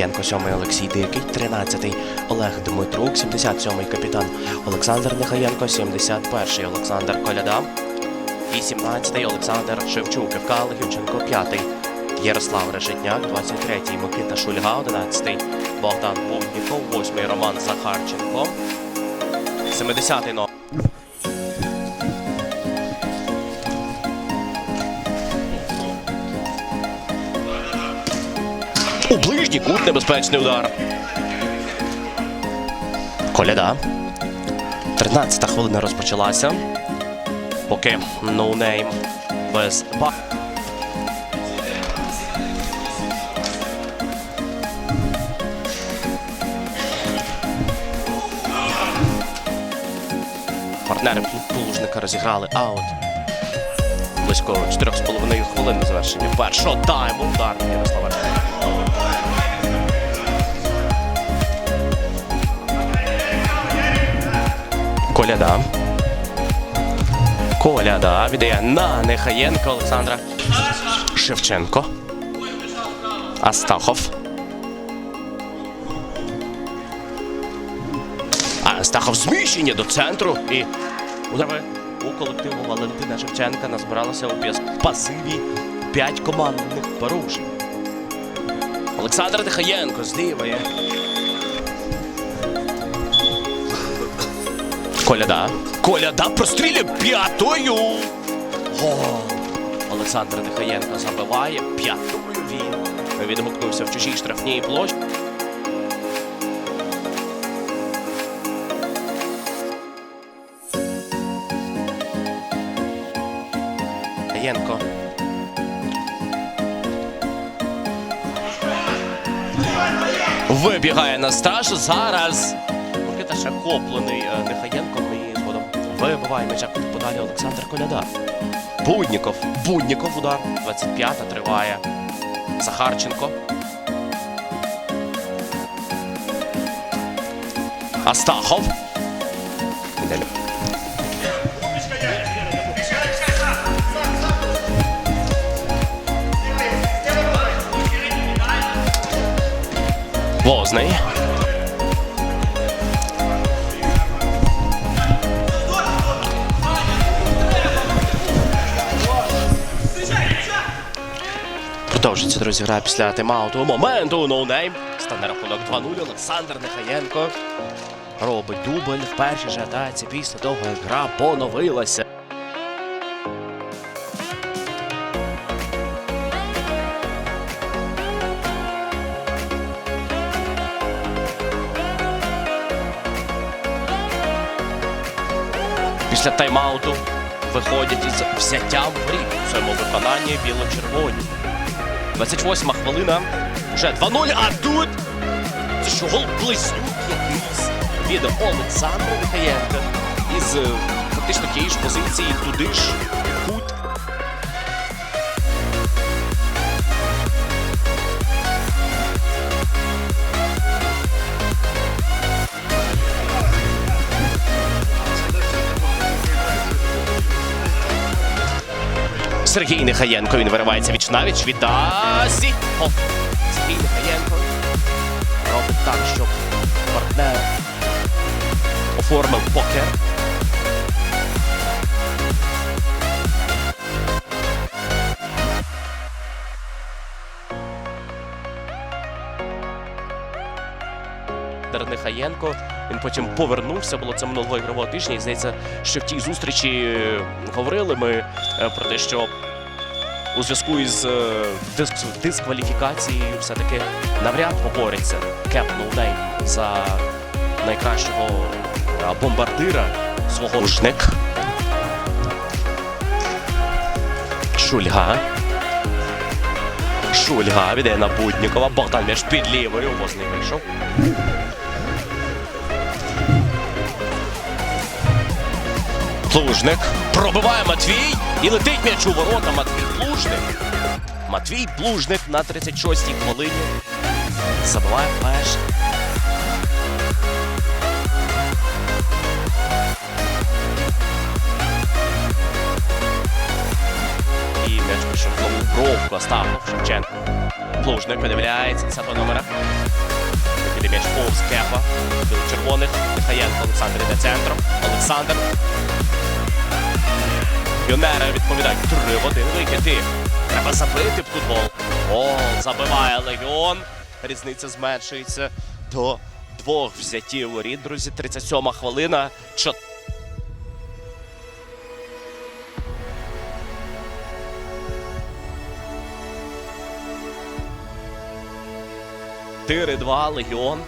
Янко 7 Олексій Дикий, 13 Олег Дмитрук, 77 капітан Олександр Нехаєнко, 71 Олександр Коляда, 18 Олександр Шевчук, ФК Легівченко, 5 Ярослав Решетняк, 23 Микита Шульга, 11 Богдан Бубніков, 8 Роман Захарченко, 70 номер. У ближній кут небезпечний удар. Коляда. 13-та хвилина розпочалася. Поки ноунейм без ба. Партнери Плужника розіграли аут. Близько 4,5 хвилин на завершення першого тайму. Удар Ярослава Коляда. Коляда віддає на Нехаєнка Олександра Шевченко. Астахов. Астахов зміщення до центру і удари у колективу Валентина Шевченка назбиралося у п'яс- пасиві 5 командних порушень. Олександр Нехаєнко зліває. Коляда. Коляда прострілює п'ятою. Гол. Олександр Нехаєнко забиває п'ятою він. Відгукнувся в чужій штрафній площі. Нехаєнко. Вибігає на стаж зараз. Микита ще хоплений е, Нехаєнком і згодом вибиває м'яча куди подалі Олександр Коляда. Будніков. Будніков удар. 25-та триває. Захарченко. Астахов. Далі. Возний. Продовжується, друзі, гра після тайм-ауту. Моменту, ноунейм. Стане рахунок 2-0. Олександр Нехаєнко робить дубль в першій же атаці після того, як гра поновилася. Після тайм-ауту виходять із взяттям воріт у своєму виконанні біло-червоні. 28 хвилина. Вже 2-0, а тут це що гол близнюк якийсь від Олександра Михаєнка. Із е, фактично тієї ж позиції туди ж Сергій Нехаєнко. Він виривається віч навіч Віддасі. Сергій Нехаєнко робить так, щоб партнер оформив покер. Олександр Нехаєнко. Він потім повернувся. Було це минулого ігрового тижня. І здається, що в тій зустрічі е, говорили ми е, про те, що у зв'язку із е, диск- дискваліфікацією все-таки навряд побореться Кеп Ноунейм за найкращого бомбардира свого жник. Шульга. Шульга віде на Буднікова. Богдан м'яч під лівою. Возний вийшов. Плужник пробиває Матвій і летить м'яч у ворота. Матвій Плужник. Матвій Плужник на 36-й хвилині. Забиває перший. І м'яч знову в Ровко ставив Шевченко. Плужник видивляється 10 номера. Піде м'яч повз кепа. Біло червоних. Михаєнко Олександр іде центром. Олександр. Піонери відповідають 3 в 1 викиди. Треба забити в футбол. О, забиває Легіон. Різниця зменшується до двох взятів воріт, друзі. 37 хвилина. Чо- 4-2 Легіон